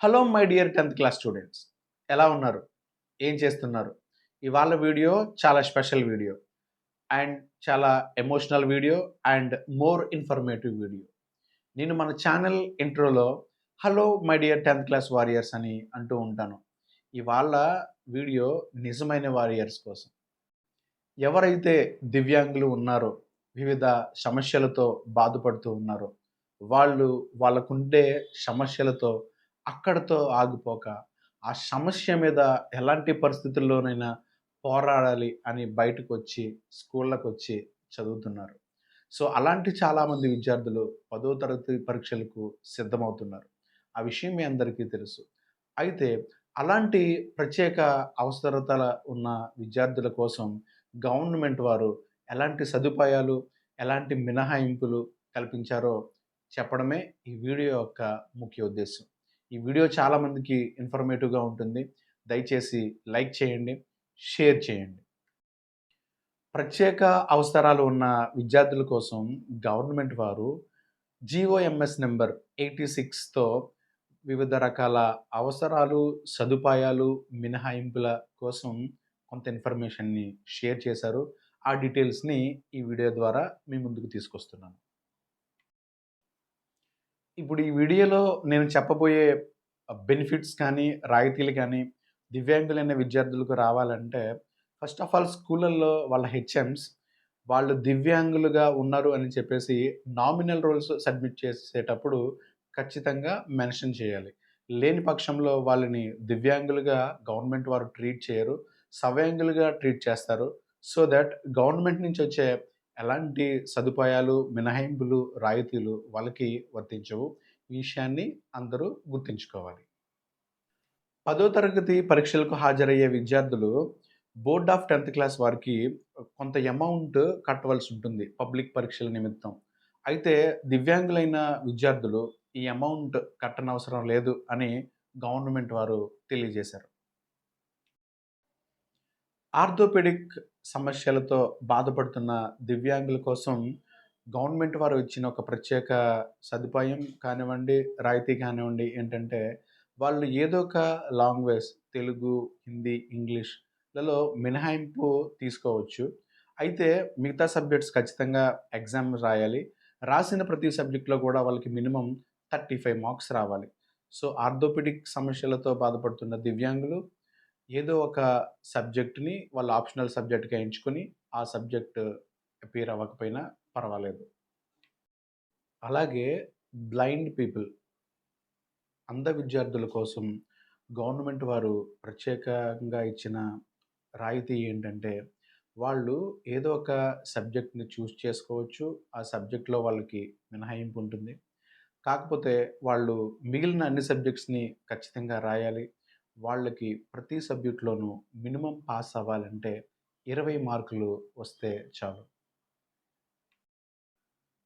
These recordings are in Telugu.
Hello my dear tenth class students ఎలా ఉన్నారు? ఏం చేస్తున్నారు? ఇవాళ వీడియో చాలా స్పెషల్ వీడియో అండ్ చాలా emotional video and more informative video. నేను మన channel ఇంట్రోలో hello my dear tenth class warriors అని అంటూ ఉంటాను. ఇవాళ వీడియో నిజమైన వారియర్స్ కోసం. ఎవరైతే దివ్యాంగులు ఉన్నారో వివిధ సమస్యలతో బాధపడుతూ ఉన్నారో వాళ్ళు వాళ్ళకుండే సమస్యలతో అక్కడతో ఆగిపోక ఆ సమస్య మీద ఎలాంటి పరిస్థితుల్లోనైనా పోరాడాలి అని బయటకు వచ్చి స్కూళ్ళకు వచ్చి చదువుతున్నారు. సో అలాంటి చాలామంది విద్యార్థులు పదో తరగతి పరీక్షలకు సిద్ధమవుతున్నారు. ఆ విషయం మీ అందరికీ తెలుసు. అయితే అలాంటి ప్రత్యేక అవసరతల ఉన్న విద్యార్థుల కోసం గవర్నమెంట్ వారు ఎలాంటి సదుపాయాలు ఎలాంటి మినహాయింపులు కల్పించారో చెప్పడమే ఈ వీడియో యొక్క ముఖ్య ఉద్దేశం. ఈ వీడియో చాలామందికి ఇన్ఫర్మేటివ్గా ఉంటుంది. దయచేసి లైక్ చేయండి షేర్ చేయండి. ప్రత్యేక అవసరాలు ఉన్న విద్యార్థుల కోసం గవర్నమెంట్ వారు జిఓఎంఎస్ నెంబర్ ఎయిటీ సిక్స్తో వివిధ రకాల అవసరాలు సదుపాయాలు మినహాయింపుల కోసం కొంత ఇన్ఫర్మేషన్ని షేర్ చేశారు. ఆ డీటెయిల్స్ని ఈ వీడియో ద్వారా మీ ముందుకు తీసుకొస్తున్నాను. ఇప్పుడు ఈ వీడియోలో నేను చెప్పబోయే బెనిఫిట్స్ కానీ రాయితీలు కానీ దివ్యాంగులైన విద్యార్థులకు రావాలంటే ఫస్ట్ ఆఫ్ ఆల్ స్కూళ్ళల్లో వాళ్ళ హెచ్ఎంస్ వాళ్ళు దివ్యాంగులుగా ఉన్నారు అని చెప్పేసి నామినల్ రోల్స్ సబ్మిట్ చేసేటప్పుడు ఖచ్చితంగా మెన్షన్ చేయాలి. లేని పక్షంలో వాళ్ళని దివ్యాంగులుగా గవర్నమెంట్ వారు ట్రీట్ చేయరు సవ్యాంగులుగా ట్రీట్ చేస్తారు. సో దట్ గవర్నమెంట్ నుంచి వచ్చే ఎలాంటి సదుపాయాలు మినహాయింపులు రాయితీలు వాళ్ళకి వర్తించవు? ఈ విషయాన్ని అందరూ గుర్తుంచుకోవాలి. పదో తరగతి పరీక్షలకు హాజరయ్యే విద్యార్థులు బోర్డ్ ఆఫ్ టెన్త్ క్లాస్ వారికి కొంత అమౌంట్ కట్టవలసి ఉంటుంది పబ్లిక్ పరీక్షల నిమిత్తం. అయితే దివ్యాంగులైన విద్యార్థులు ఈ అమౌంట్ కట్టనవసరం లేదు అని గవర్నమెంట్ వారు తెలియజేశారు. ఆర్థోపెడిక్ సమస్యలతో బాధపడుతున్న దివ్యాంగుల కోసం గవర్నమెంట్ వారు ఇచ్చిన ఒక ప్రత్యేక సదుపాయం కానివ్వండి రాయితీ కానివ్వండి ఏంటంటే వాళ్ళు ఏదో ఒక లాంగ్వేజ్ తెలుగు హిందీ ఇంగ్లీష్లలో మినహాయింపు తీసుకోవచ్చు. అయితే మిగతా సబ్జెక్ట్స్ ఖచ్చితంగా ఎగ్జామ్ రాయాలి. రాసిన ప్రతి సబ్జెక్ట్లో కూడా వాళ్ళకి మినిమం థర్టీ ఫైవ్ మార్క్స్ రావాలి. సో ఆర్థోపెడిక్ సమస్యలతో బాధపడుతున్న దివ్యాంగులు ఏదో ఒక సబ్జెక్ట్ని వాళ్ళ ఆప్షనల్ సబ్జెక్ట్గా ఎంచుకొని ఆ సబ్జెక్ట్ అపీర్ అవ్వకపోయినా పర్వాలేదు. అలాగే బ్లైండ్ పీపుల్ అంధ విద్యార్థుల కోసం గవర్నమెంట్ వారు ప్రత్యేకంగా ఇచ్చిన రాయితీ ఏంటంటే వాళ్ళు ఏదో ఒక సబ్జెక్ట్ని చూస్ చేసుకోవచ్చు. ఆ సబ్జెక్ట్లో వాళ్ళకి మినహాయింపు ఉంటుంది. కాకపోతే వాళ్ళు మిగిలిన అన్ని సబ్జెక్ట్స్ని ఖచ్చితంగా రాయాలి. వాళ్ళకి ప్రతి సబ్జెక్ట్లోనూ మినిమం పాస్ అవ్వాలంటే ఇరవై మార్కులు వస్తే చాలు.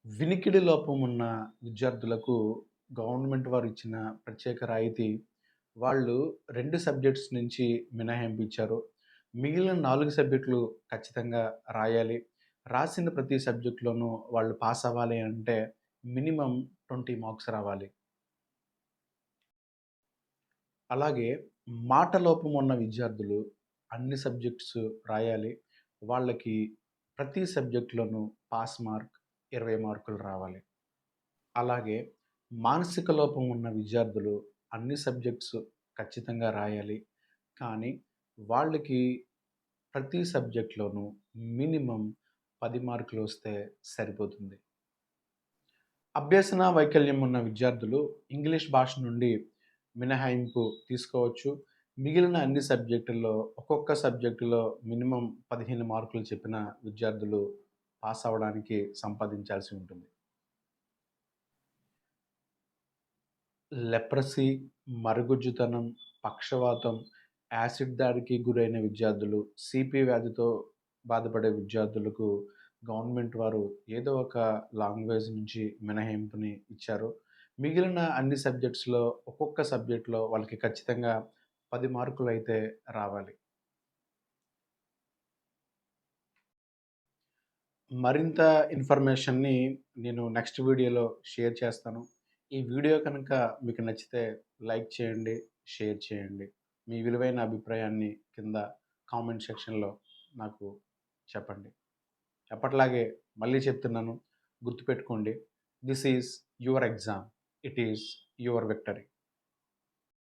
వినికిడి లోపం ఉన్న విద్యార్థులకు గవర్నమెంట్ వారు ఇచ్చిన ప్రత్యేక రాయితీ వాళ్ళు రెండు సబ్జెక్ట్స్ నుంచి మినహాయింపించారు. మిగిలిన నాలుగు సబ్జెక్టులు ఖచ్చితంగా రాయాలి. రాసిన ప్రతి సబ్జెక్టులోనూ వాళ్ళు పాస్ అవ్వాలి అంటే మినిమం ట్వంటీ మార్క్స్ రావాలి. అలాగే మాట లోపం ఉన్న విద్యార్థులు అన్ని సబ్జెక్ట్స్ రాయాలి. వాళ్ళకి ప్రతి సబ్జెక్టులోనూ పాస్ మార్క్ ఇరవై మార్కులు రావాలి. అలాగే మానసిక లోపం ఉన్న విద్యార్థులు అన్ని సబ్జెక్ట్స్ ఖచ్చితంగా రాయాలి. కానీ వాళ్ళకి ప్రతి సబ్జెక్ట్లోనూ మినిమం పది మార్కులు వస్తే సరిపోతుంది. అభ్యసన వైకల్యం ఉన్న విద్యార్థులు ఇంగ్లీష్ భాష నుండి మినహాయింపు తీసుకోవచ్చు. మిగిలిన అన్ని సబ్జెక్టుల్లో ఒక్కొక్క సబ్జెక్టులో మినిమం పదిహేను మార్కులు చెప్పిన విద్యార్థులు పాస్ అవ్వడానికి సంపాదించాల్సి ఉంటుంది. లెప్రసీ మరుగుజ్జుతనం పక్షవాతం యాసిడ్ దాడికి గురైన విద్యార్థులు సిపి వ్యాధితో బాధపడే విద్యార్థులకు గవర్నమెంట్ వారు ఏదో ఒక లాంగ్వేజ్ నుంచి మినహాయింపుని ఇచ్చారు. మిగిలిన అన్ని సబ్జెక్ట్స్లో ఒక్కొక్క సబ్జెక్ట్లో వాళ్ళకి ఖచ్చితంగా పది మార్కులు అయితే రావాలి. మరింత ఇన్ఫర్మేషన్ని నేను నెక్స్ట్ వీడియోలో షేర్ చేస్తాను. ఈ వీడియో కనుక మీకు నచ్చితే లైక్ చేయండి షేర్ చేయండి. మీ విలువైన అభిప్రాయాన్ని కింద కామెంట్ సెక్షన్లో నాకు చెప్పండి. ఎప్పట్లాగే మళ్ళీ చెప్తున్నాను. గుర్తుపెట్టుకోండి. This is your exam. it is your victory.